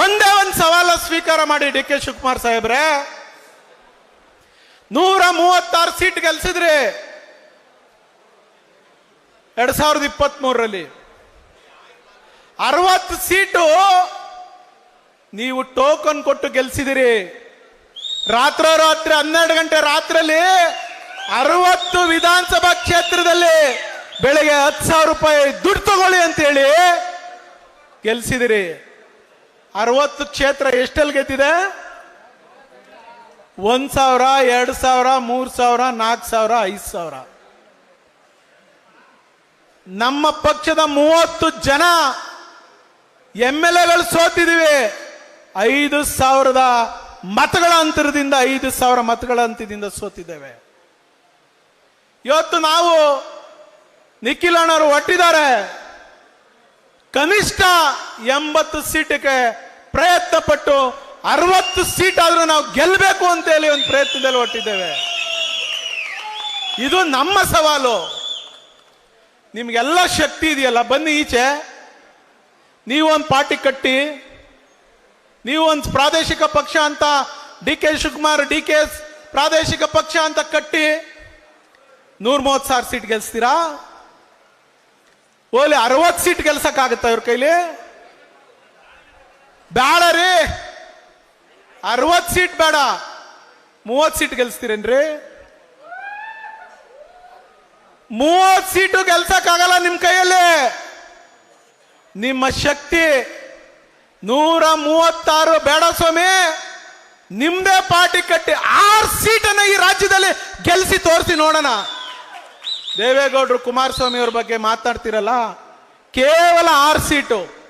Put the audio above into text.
ಒಂದೇ ಒಂದು ಸವಾಲ ಸ್ವೀಕಾರ ಮಾಡಿ ಡಿ ಕೆ ಶಿವಕುಮಾರ್ ಸಾಹೇಬ್ರೆ. ನೂರ ಮೂವತ್ತಾರು ಸೀಟ್ ಗೆಲ್ಸಿದ್ರಿ. ಎರಡ್ ಸಾವಿರದ ಇಪ್ಪತ್ತ್ ಮೂರರಲ್ಲಿ ಅರವತ್ತು ಸೀಟು ನೀವು ಟೋಕನ್ ಕೊಟ್ಟು ಗೆಲ್ಸಿದಿರಿ. ರಾತ್ರೋರಾತ್ರಿ ಹನ್ನೆರಡು ಗಂಟೆ ರಾತ್ರಲ್ಲಿ ಅರವತ್ತು ವಿಧಾನಸಭಾ ಕ್ಷೇತ್ರದಲ್ಲಿ ಬೆಳಗ್ಗೆ ಹತ್ತು ಸಾವಿರ ರೂಪಾಯಿ ದುಡ್ಡು ತಗೊಳ್ಳಿ ಅಂತೇಳಿ ಗೆಲ್ಸಿದಿರಿ. ಅರವತ್ತು ಕ್ಷೇತ್ರ ಎಷ್ಟಲ್ಲಿ ಗೆದ್ದಿದೆ? ಒಂದ್ ಸಾವಿರ, ಎರಡು ಸಾವಿರ, ಮೂರು ಸಾವಿರ, ನಾಲ್ಕು ಸಾವಿರ, ಐದು ಸಾವಿರ. ನಮ್ಮ ಪಕ್ಷದ ಮೂವತ್ತು ಜನ ಎಂ ಎಲ್ ಎಗಳು ಸೋತಿದ್ದೀವಿ ಐದು ಸಾವಿರದ ಮತಗಳ ಅಂತರದಿಂದ ಐದು ಸಾವಿರ ಮತಗಳ ಅಂತದಿಂದ ಸೋತಿದ್ದೇವೆ. ಇವತ್ತು ನಾವು ನಿಖಿಲ್ ಅಣ್ಣವರು ಒಟ್ಟಿದ್ದಾರೆ. ಕನಿಷ್ಠ ಎಂಬತ್ತು ಸೀಟಿಗೆ ಪ್ರಯತ್ನ ಪಟ್ಟು ಅರವತ್ತು ಸೀಟ್ ಆದರೂ ನಾವು ಗೆಲ್ಲಬೇಕು ಅಂತ ಹೇಳಿ ಒಂದು ಪ್ರಯತ್ನದಲ್ಲಿ ಹೊಟ್ಟಿದ್ದೇವೆ ಇದು ನಮ್ಮ ಸವಾಲು. ನಿಮಗೆಲ್ಲ ಶಕ್ತಿ ಇದೆಯಲ್ಲ, ಬನ್ನಿ ಈಚೆ. ನೀವೊಂದು ಪಾರ್ಟಿ ಕಟ್ಟಿ ನೀವೊಂದು ಪ್ರಾದೇಶಿಕ ಪಕ್ಷ ಅಂತ D K Shivakumar, D K ಪ್ರಾದೇಶಿಕ ಪಕ್ಷ ಅಂತ ಕಟ್ಟಿ ನೂರ ಮೂವತ್ತು ಸಾವಿರ ಸೀಟ್ ಗೆಲ್ಸ್ತೀರಾ? ಓಲಿ ಅರವತ್ತು ಸೀಟ್ ಗೆಲ್ಸಕ್ಕಾಗತ್ತ ಇವ್ರ ಕೈಲಿ? ಬೇಡ ರೀ. ಅರವತ್ತು ಸೀಟ್ ಬೇಡ. ಮೂವತ್ತು ಸೀಟ್ ಗೆಲ್ಸ್ತೀರೇನ್ರಿ? ಮೂವತ್ತು ಸೀಟು ಗೆಲ್ಸಕ್ಕಾಗಲ್ಲ ನಿಮ್ ಕೈಯಲ್ಲಿ. ನಿಮ್ಮ ಶಕ್ತಿ ನೂರ ಮೂವತ್ತಾರು ಬೇಡ ಸ್ವಾಮಿ. ನಿಮ್ದೇ ಪಾರ್ಟಿ ಕಟ್ಟಿ ಆರು ಸೀಟನ್ನ ಈ ರಾಜ್ಯದಲ್ಲಿ ಗೆಲ್ಸಿ ತೋರಿಸಿ ನೋಡೋಣ. ದೇವೇಗೌಡರು ಕುಮಾರಸ್ವಾಮಿ ಅವ್ರ ಬಗ್ಗೆ ಮಾತಾಡ್ತಿರಲ್ಲ ಕೇವಲ ಆರು ಸೀಟು.